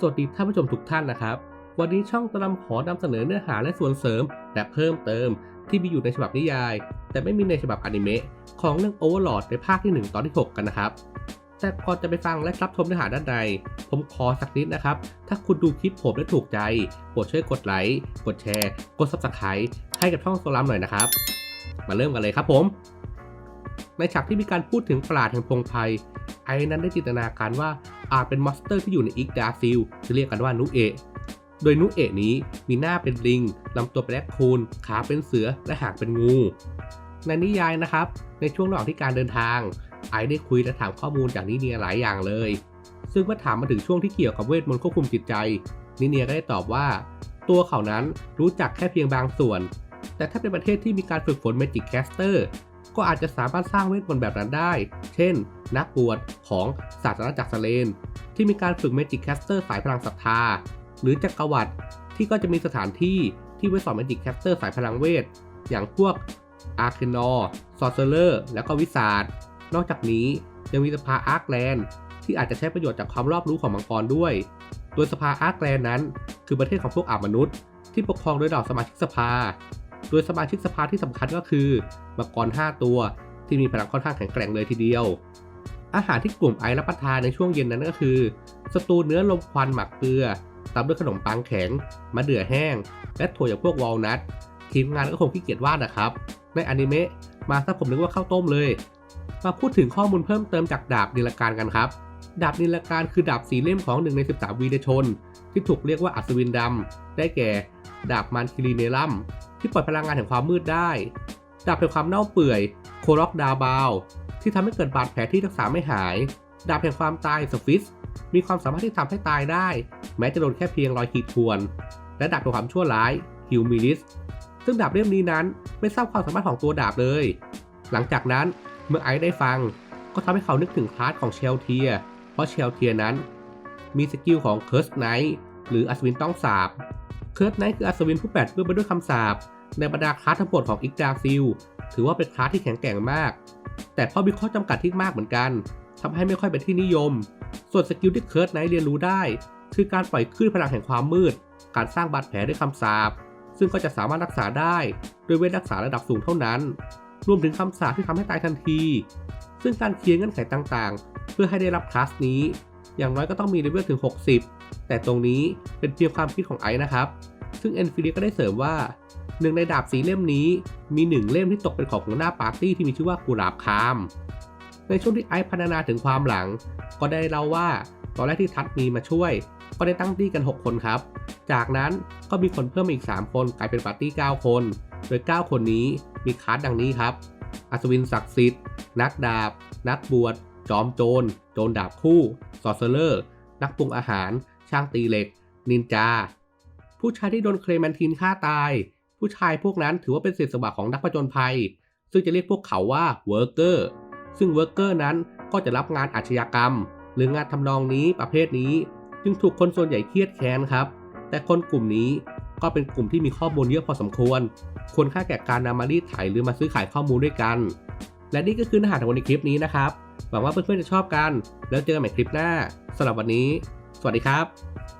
สวัสดีท่านผู้ชมทุกท่านนะครับ วันนี้ช่องตะลำขอนำเสนอเนื้อหาและส่วนเสริม และเพิ่มเติม ที่มีอยู่ในฉบับนิยาย แต่ไม่มีในฉบับอนิเมะของเรื่อง Overlord ในภาคที่ 1 ตอนที่ 6 กันนะครับ แต่ก่อนจะไปฟังและรับชมเนื้อหาด้านใน ผมขอสักนิดนะครับ ถ้าคุณดูคลิปผมและถูกใจโปรดช่วยกดไลค์กดแชร์ กด Subscribe ให้กับช่องโซลัมหน่อยนะครับ มาเริ่มกันเลยครับผมในฉากที่มีการพูดถึงปราดแห่งพงไพรไอ้นั้นได้จินตนาการว่า อาจเป็นมอนสเตอร์ที่อยู่ในอีกดาซิลที่เรียกกันว่านุเอะโดยนุเอะนี้มีหน้าเป็นลิงลำตัวเป็นแรคคูนขาเป็นเสือและหางเป็นงู ในนิยายนะครับ ในช่วงระหว่างที่การเดินทาง ไอได้คุยและถามข้อมูลจากนิเนียหลายอย่างเลย ซึ่งเมื่อถามมาถึงช่วงที่เกี่ยวกับเวทมนต์ควบคุมจิตใจ นิเนียก็ได้ตอบว่า ตัวเขานั้นรู้จักแค่เพียงบางส่วน แต่ถ้าเป็นประเทศที่มีการฝึกฝน Magic Caster ก็อาจจะสามารถสร้างเวทมนต์แบบนั้นได้ เช่น นักบวช ของศาสนาจักรสเลน ที่มีการฝึก Magic Caster สายพลังศรัทธา หรือจักรวรรดิที่ก็จะมีสถานที่ที่ไว้สอน Magic Caster สายพลังเวท อย่างพวกอาร์เคนอร์ซอร์เซอร์ แล้วก็วิสาดนอกจากนี้ยังมีสภาอาร์คแลนด์ที่อาจจะใช้ประโยชน์จากความรอบรู้ของมังกรด้วย โดยสภาอาร์คแลนด์นั้น คือประเทศของพวกอามนุษย์ ที่ปกครองโดยเหล่าสมาชิกสภา โดยสมาชิกสภาที่สำคัญก็คือมังกร 5 ตัว ที่มีพลังค่อนข้างแข็งแกร่งเลยทีเดียว อาหารที่กลุ่มไอรับประทานในช่วงเย็นนั้นก็คือ สตูเนื้อลมควันหมักเกลือตามด้วยขนมปังแข็งมะเดื่อแห้ง และถั่วอย่างพวกวอลนัททีมงานก็คงขี้เกียจวาดนะครับ ในอนิเมะมาซะผมนึกว่าข้าวต้มเลย มาพูดถึงข้อมูลเพิ่มเติมจากดาบนิลการกันครับ ดาบนิลการคือดาบสีเล่มของหนึ่งใน 13 วีรชน ที่ถูกเรียกว่าอัศวินดำได้แก่ ดาบมันคิริเนลัมที่ปล่อยพลังงานแห่งความมืดได้ ดาบแห่งความเน่าเปื่อยโคร็อกดาบาว ที่ทำให้เกิดบาดแผลที่รักษาไม่หาย ดาบแห่งความตายสฟิสมีความสามารถที่ทำให้ตายได้ แม้จะโดนแค่เพียงรอยขีดข่วน และดาบแห่งความชั่วร้ายฮิวมิลิสซึ่งดาบเล่มนี้นั้นไม่ทราบความสามารถของตัวดาบเลย หลังจากนั้นเมื่อไอซ์ได้ฟัง ก็ทำให้เขานึกถึงคลาสของเชลเทีย เพราะเชลเทียนั้น มีสกิลของเคิร์สไนท์หรืออัศวินต้องสาบเคิร์สไนท์คืออัศวินผู้แปดเปื้อนไปด้วยคำสาป ในบรรดาคลาสทั้งหมดของอิกดาซิลถือว่าเป็นคลาสที่แข็งแกร่งมาก แต่เพราะมีข้อจำกัดที่มากเหมือนกันทำให้ไม่ค่อยเป็นที่นิยม ส่วนสกิลที่เคิร์สไนท์เรียนรู้ได้ คือการปล่อยคลื่นพลังแห่งความมืด การสร้างบาดแผลด้วยคำสาปซึ่งก็จะสามารถรักษาได้โดยเวทรักษาระดับสูงเท่านั้น รวมถึงคำสาปที่ทำให้ตายทันที ซึ่งการเคลียร์เงื่อนไขต่างๆ เพื่อให้ได้รับคลาสนี้ อย่างน้อยก็ต้องมีเลเวลถึง 60 แต่ตรงนี้เป็นเพียงความคิดของไอซ์นะครับ ซึ่งเอ็นฟิลิก็ได้เสริมว่า หนึ่งในดาบสีเล่มนี้ มีหนึ่งเล่มที่ตกเป็นของหัวหน้าปาร์ตี้ที่มีชื่อว่ากุหลาบคาม ในช่วงที่ไอซ์พัฒนาถึงความหลัง ก็ได้เล่าว่าตอนแรกที่ทัดมีมาช่วย ก็ได้ตั้งตี้กัน 6 คนครับ จากนั้นก็มีคนเพิ่มอีก 3 คนกลายเป็นปาร์ตี้ 9 คน โดย 9 คนนี้มีคลาสดังนี้ครับ อัศวินศักดิ์สิทธิ์ นักดาบ นักบวช จอมโจร โจรดาบคู่ซอร์เซอร์ นักปรุงอาหาร ช่างตีเหล็ก นินจา ผู้ชายที่โดนเคลแมนทินฆ่าตาย ผู้ชายพวกนั้นถือว่าเป็นศิษย์สวะของนักผจญภัย ซึ่งจะเรียกพวกเขาว่าเวิร์กเกอร์ซึ่งเวิร์กเกอร์นั้นก็จะรับงานอาชญากรรม หรืองานทำนองนี้ประเภทนี้ จึงถูกคนส่วนใหญ่เครียดแค้นครับ แต่คนกลุ่มนี้ก็เป็นกลุ่มที่มีข้อมูลเยอะพอสมควร ควรค่าแก่การนำมารีดไถหรือมาซื้อขายข้อมูลด้วยกัน และนี่ก็คือเนื้อหาของในคลิปนี้นะครับหวังว่าเพื่อนๆจะชอบกัน แล้วเจอกันใหม่คลิปหน้าสำหรับวันนี้ สวัสดีครับ